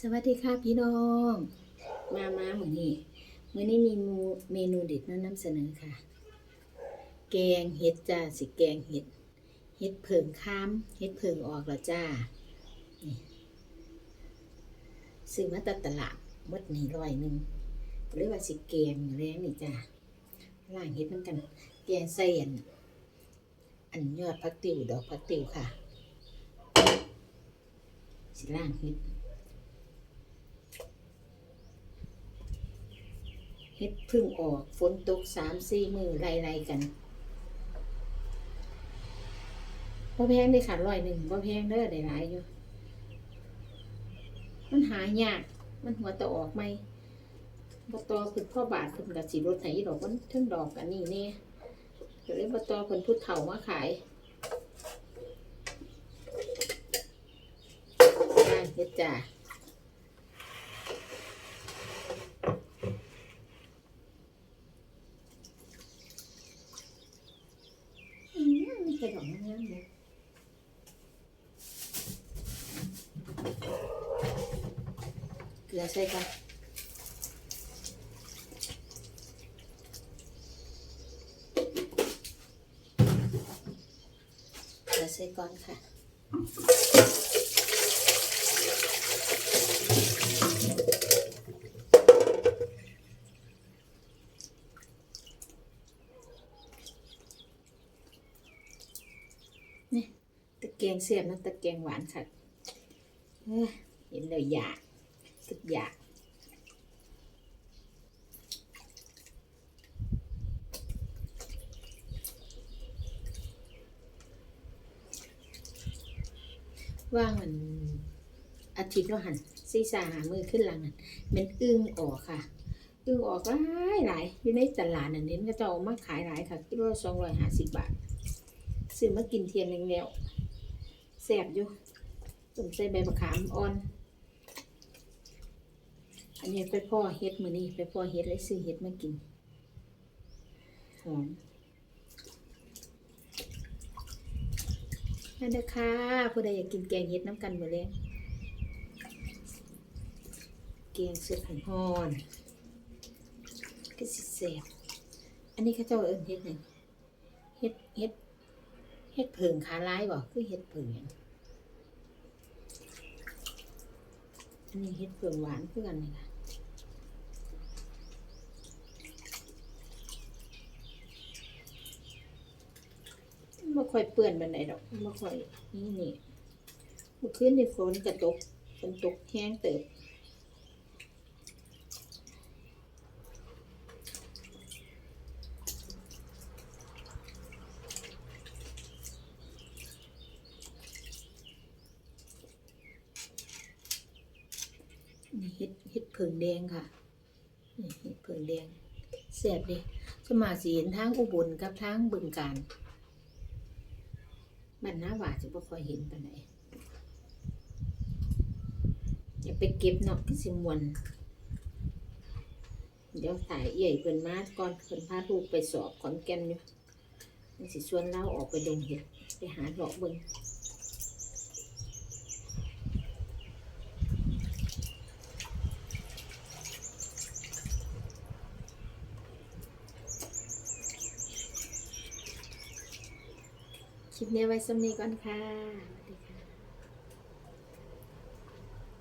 สวัสดีค่ะพี่น้อง มามาเหมือนนี้มื้อนี้มีเมนูเด็ดมานำเสนอค่ะ แกงเห็ดจ้าสิแกงเห็ด เห็ดเผิงค้ามเห็ดเผิงออกแล้วจ้านี่ซื้อมาตัดตลาดหมดนี่ร้อยหนึ่งหรือว่าสิแกงแรงนี่จ้าล่างเห็ดน้ำกัน แกงใส่อันอันยอดพักติวดอกพักติวค่ะ สิล่างเห็ด เฮ็ดพึ่งออก ฝนตกสามสี่มือไล่ๆกันบ่แพงได้ขาดร้อยหนึ่งบ่แพงเด้อได้หลายอยู่ มันหายาก มันหัวตะออกไหมบ่ตอเพิ่นพ่อบาทเพิ่นก็สิลดให้ดอกมันเทั้งดอกอันนี้แน่ก็เลยบ่ตอเพิ่นพุทธเฒ่ามาขายได้เฮ็ดจ้า อื มมีใครดอกงามเลยเกลือใส่กันเกลือใส่ก่อนค่ะ แกงเสียบนะตะแกงหวานค่ะเห็นเลยอยากสึกอยากว่างมันอาทิตย์ละหันซีสาหามือขึ้นหลังนั่นเป็นอึ้งออกค่ะ อึ้งออกหลายหลายอยู่ในตลาดนั่นเน้นก็จะเอามาขายหลายค่ะกิโลสองร้อยห้าสิบบาทซื้อมากินเทียนหนึ่งแล้ว แสบอยู่ต้มใส่ใบมะขามอ่อน อันนี้ไปพ่อเฮ็ดมือนี้ไปพ่อเฮ็ดเลยซื้อเฮ็ดมากินหอมนั่นเด้อค่ะผู้ใดอยากกินแกงเฮ็ดน้ำกันบ่เลยแกงสุดหอนหอนก็สิแสบอันนี้เขาเจ้าเอิ้นเฮ็ดหยังเฮ็ดเฮ็ด เฮ็ดเพิงขาร้ายบ่คือเฮ็ดเพิงหยังอันนี้เฮ็ดเพิงหวานคือกันนี่ค่ะบ่ค่อยเปื้อนปานใดดอกบ่ค่อยนี่นี่เมื่อคืนนี่ฝนก็ตกฝนตกแห้งเติบ เฮ็ดเฮ็ดเพิงแดงค่ะนี่เฮ็ดเพิงแดงแซ่บเด้สมาสิเห็นทางอุบลกับทางบึงกาฬบ้านนาหวาสิบ่ค่อยเห็นปานใดอย่าไปเก็บเนาะสิมวนเดี๋ยวสายเอี่ยเพิ่นมาก่อนเพิ่นพาลูกไปสอบขอนแก่นอยู่มันสิชวนเราออกไปดงเห็ดไปหาดอกเบิ่ง คลิปนี้ไว้สำนี้ก่อนค่ะสวัสดีค่ะ